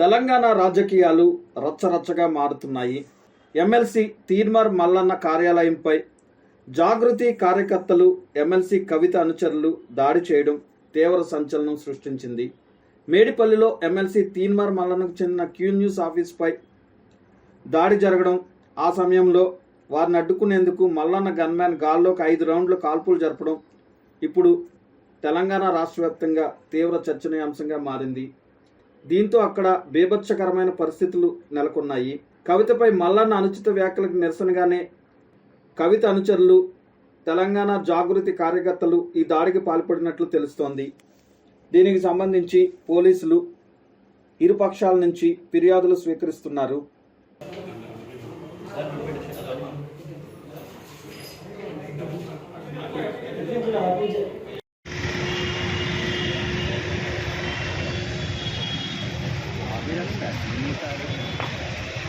తెలంగాణ రాజకీయాలు రచ్చరచ్చగా మారుతున్నాయి. ఎమ్మెల్సీ తీర్మర్ మల్లన్న కార్యాలయంపై జాగృతి కార్యకర్తలు ఎమ్మెల్సీ కవిత అనుచరులు దాడి చేయడం తీవ్ర సంచలనం సృష్టించింది. మేడిపల్లిలో ఎమ్మెల్సీ తీన్మార్ మల్లన్నకు చెందిన క్యూ న్యూస్ ఆఫీస్పై దాడి జరగడం ఆ సమయంలో వారిని అడ్డుకునేందుకు మల్లన్న గన్మ్యాన్ గాల్లోకి ఐదు రౌండ్లు కాల్పులు జరపడం ఇప్పుడు తెలంగాణ రాష్ట్ర వ్యాప్తంగా తీవ్ర చర్చనీయాంశంగా మారింది. దీంతో అక్కడ బీభత్సకరమైన పరిస్థితులు నెలకొన్నాయి. కవితపై మల్లన్న అనుచిత వ్యాఖ్యలకు నిరసనగానే కవిత అనుచరులు తెలంగాణ జాగృతి కార్యకర్తలు ఈ దాడికి పాల్పడినట్లు తెలుస్తోంది. దీనికి సంబంధించి పోలీసులు ఇరు పక్షాల నుంచి ఫిర్యాదులు స్వీకరిస్తున్నారు.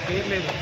खेल लेगा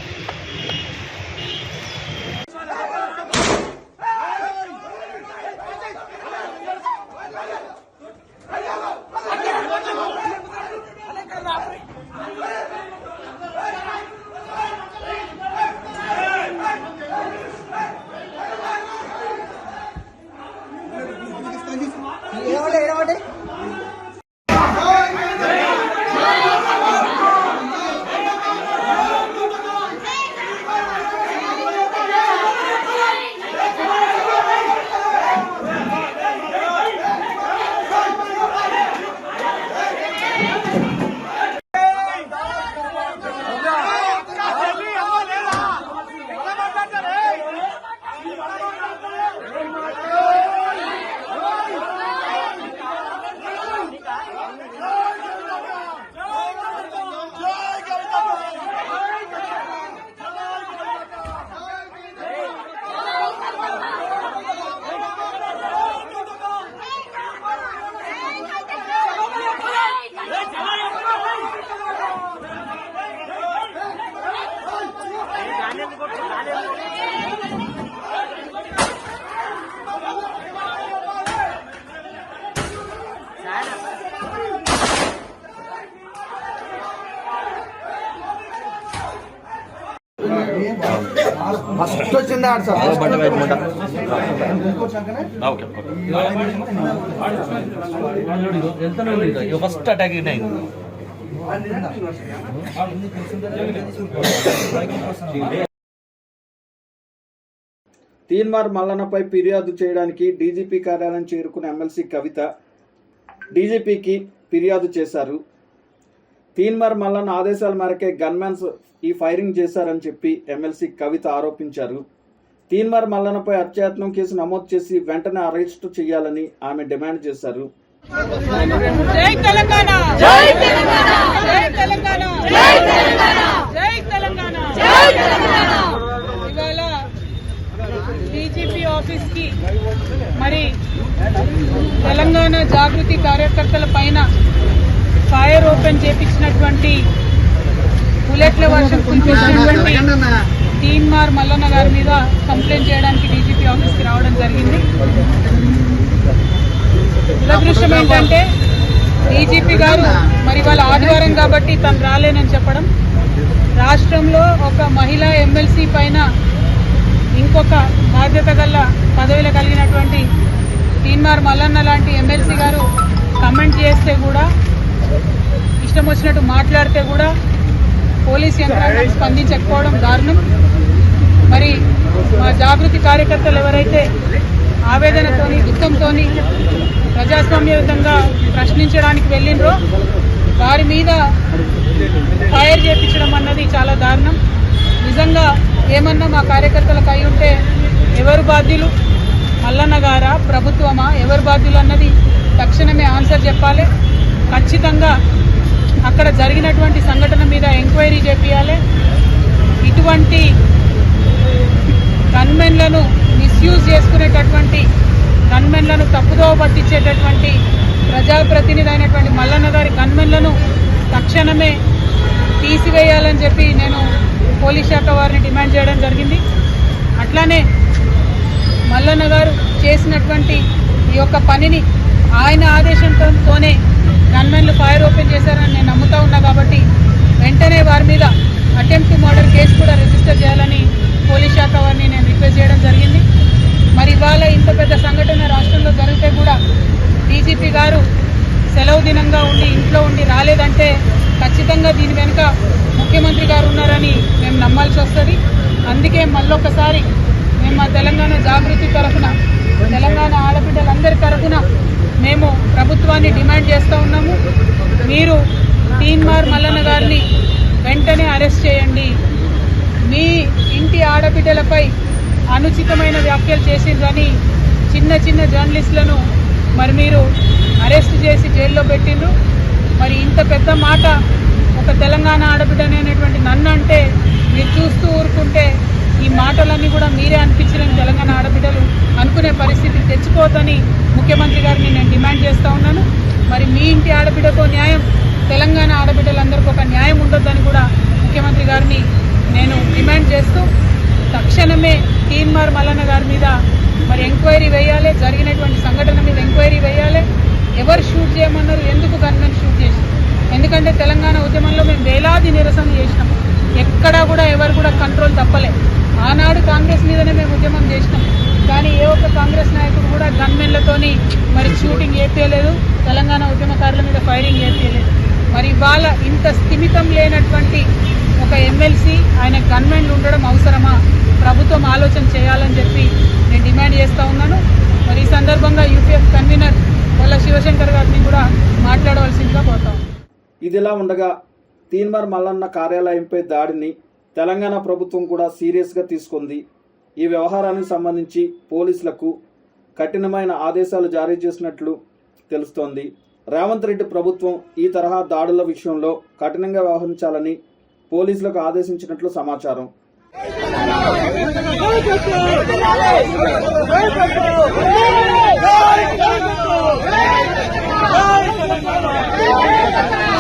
ఫస్ట్ వచ్చింది ఆడు సార్. బండి వైపు ఫస్ట్ అటాక్ అయింది. తీన్మార్ మల్లన్నపై ఫిర్యాదు చేయడానికి డీజీపీ కార్యాలయం చేరుకున్న ఎమ్మెల్సీ కవిత డీజీపీకి ఫిర్యాదు చేశారు. తీన్మార్ మల్లన్న ఆదేశాల మేరకే గన్మ్యాన్స్ ఈ ఫైరింగ్ చేశారని చెప్పి ఎమ్మెల్సీ కవిత ఆరోపించారు. తీన్మార్ మల్లన్నపై హత్యాయత్నం కేసు నమోదు చేసి వెంటనే అరెస్టు చేయాలని ఆమె డిమాండ్ చేశారు. జై తెలంగాణ! జై తెలంగాణ! జై తెలంగాణ! జై తెలంగాణ! జై తెలంగాణ! జై తెలంగాణ! ఇవాళ డీజీపీ ఆఫీస్కి మరి తెలంగాణ జాగృతి కార్యకర్తల పైన ఫైర్ ఓపెన్ చేపించినటువంటి బుల్లెట్ల వర్షం కురిపించినటువంటి తీన్మార్ మల్లన్న గారి మీద కంప్లైంట్ చేయడానికి డీజీపీ ఆఫీస్కి రావడం జరిగింది. దురదృష్టం ఏంటంటే డీజీపీ గారు మరి వాళ్ళ ఆదివారం కాబట్టి తను రాలేనని చెప్పడం. రాష్ట్రంలో ఒక మహిళా ఎమ్మెల్సీ పైన ఇంకొక బాధ్యత గల పదవిలో కలిగినటువంటి తీన్మార్ మల్లన్న లాంటి ఎమ్మెల్సీ గారు కమెంట్ చేస్తే కూడా ఇష్టం వచ్చినట్టు మాట్లాడితే కూడా పోలీస్ యంత్రాంగం స్పందించకపోవడం దారుణం. మరి మా జాగృతి కార్యకర్తలు ఎవరైతే ఆవేదనతోని దుఃఖంతోని ప్రజాస్వామ్యయుతంగా ప్రశ్నించడానికి వెళ్ళినరో వారి మీద ఫైర్ చేపించడం అన్నది చాలా దారుణం. నిజంగా ఏమన్నా మా కార్యకర్తలకు అయి ఉంటే ఎవరు బాధ్యులు? మల్లన్న గారా? ప్రభుత్వమా? ఎవరు బాధ్యులు అన్నది తక్షణమే ఆన్సర్ చెప్పాలి. ఖచ్చితంగా అక్కడ జరిగినటువంటి సంఘటన మీద ఎంక్వైరీ చేపించాలి ఇటువంటి గన్మెన్లను మిస్యూజ్ చేసుకునేటటువంటి గన్మెన్లను తప్పుదోవ పట్టించేటటువంటి ప్రజాప్రతినిధి అయినటువంటి మల్లన్న గారి గన్మెన్లను తక్షణమే తీసివేయాలని చెప్పి నేను పోలీస్ శాఖ వారిని డిమాండ్ చేయడం జరిగింది. అట్లానే మల్లన్న గారు చేసినటువంటి ఈ యొక్క పనిని ఆయన ఆదేశంతోనే గన్మెన్లు ఫైర్ ఓపెన్ చేశారని నేను నమ్ముతా ఉన్నా కాబట్టి వారి మీద అటెంప్ట్ మర్డర్ కేసు కూడా రిజిస్టర్ చేయాలని పోలీస్ శాఖ వారిని నేను రిక్వెస్ట్ చేయడం జరిగింది. మరి ఇవాళ ఇంత పెద్ద సంఘటన రాష్ట్రంలో జరిగితే కూడా డీజీపీ గారు సెలవు దినంగా ఉండి ఇంట్లో ఉండి రాలేదంటే ఖచ్చితంగా దీని వెనుక ముఖ్యమంత్రి గారు ఉన్నారని మేము నమ్మాల్సి వస్తుంది. అందుకే మళ్ళొకసారి మేము మా తెలంగాణ జాగృతి తరఫున తెలంగాణ ఆడబిడ్డలందరి తరఫున మేము ప్రభుత్వాన్ని డిమాండ్ చేస్తూ ఉన్నాము. మీరు తీన్మార్ మల్లన్న గారిని వెంటనే అరెస్ట్ చేయండి. మీ ఇంటి ఆడబిడ్డలపై అనుచితమైన వ్యాఖ్యలు చేసిండ్రని చిన్న చిన్న జర్నలిస్టులను మరి మీరు అరెస్ట్ చేసి జైల్లో పెట్టిండ్రు. మరి ఇంత పెద్ద మాట ఒక తెలంగాణ ఆడబిడ్డ అనేటువంటి నన్ను అంటే మీరు చూస్తూ ఊరుకుంటే ఈ మాటలన్నీ కూడా మీరే అనిపించలేని తెలంగాణ ఆడబిడ్డలు అనుకునే పరిస్థితి తెచ్చుకోవద్దని ముఖ్యమంత్రి గారిని నేను డిమాండ్ చేస్తూ ఉన్నాను. మరి మీ ఇంటి ఆడబిడ్డకు న్యాయం తెలంగాణ ఆడబిడ్డలందరికీ ఒక న్యాయం ఉండొద్దని కూడా ముఖ్యమంత్రి గారిని నేను డిమాండ్ చేస్తూ తక్షణమే తీన్మార్ మల్లన్న గారి మీద మరి ఎంక్వైరీ వేయాలి జరిగినటువంటి సంఘటన మీద ఎంక్వైరీ వేయాలి. ఎవరు షూట్ చేయమన్నారు ఎందుకు గన్మెన్ షూట్ చేసి ఎందుకంటే తెలంగాణ ఉద్యమంలో మేము వేలాది నిరసన చేసినాం ఎక్కడా కూడా ఎవరు కూడా కంట్రోల్ తప్పలే ఆనాడు కాంగ్రెస్ మీదనే మేము ఉద్యమం చేసినాం. కానీ ఏ ఒక్క కాంగ్రెస్ నాయకుడు కూడా గన్మెన్లతోని మరి షూటింగ్ ఏపీయలేదు తెలంగాణ ఉద్యమకారుల మీద ఫైరింగ్ ఏపీయలేదు మరి ఇవాళ ఇంత స్థిమితం లేనటువంటి ఒక ఎమ్మెల్సీ ఆయన గన్మెన్లు ఉండడం అవసరమా? ప్రభుత్వం ఆలోచన చేయాలని చెప్పి నేను డిమాండ్ చేస్తూ ఉన్నాను. మరి ఈ సందర్భంగా యూపీఎఫ్ కన్వీనర్ వాళ్ళ శివశంకర్ గారిని కూడా మాట్లాడవలసిందిగా పోతాం ఇదిలా ఉండగా తీన్మార్ మల్లన్న కార్యాలయంపై దాడిని తెలంగాణ ప్రభుత్వం కూడా సీరియస్గా తీసుకుంది ఈ వ్యవహారానికి సంబంధించి పోలీసులకు కఠినమైన ఆదేశాలు జారీ చేసినట్లు తెలుస్తోంది రేవంత్ రెడ్డి ప్రభుత్వం ఈ తరహా దాడుల విషయంలో కఠినంగా వ్యవహరించాలని పోలీసులకు ఆదేశించినట్లు సమాచారం Hey!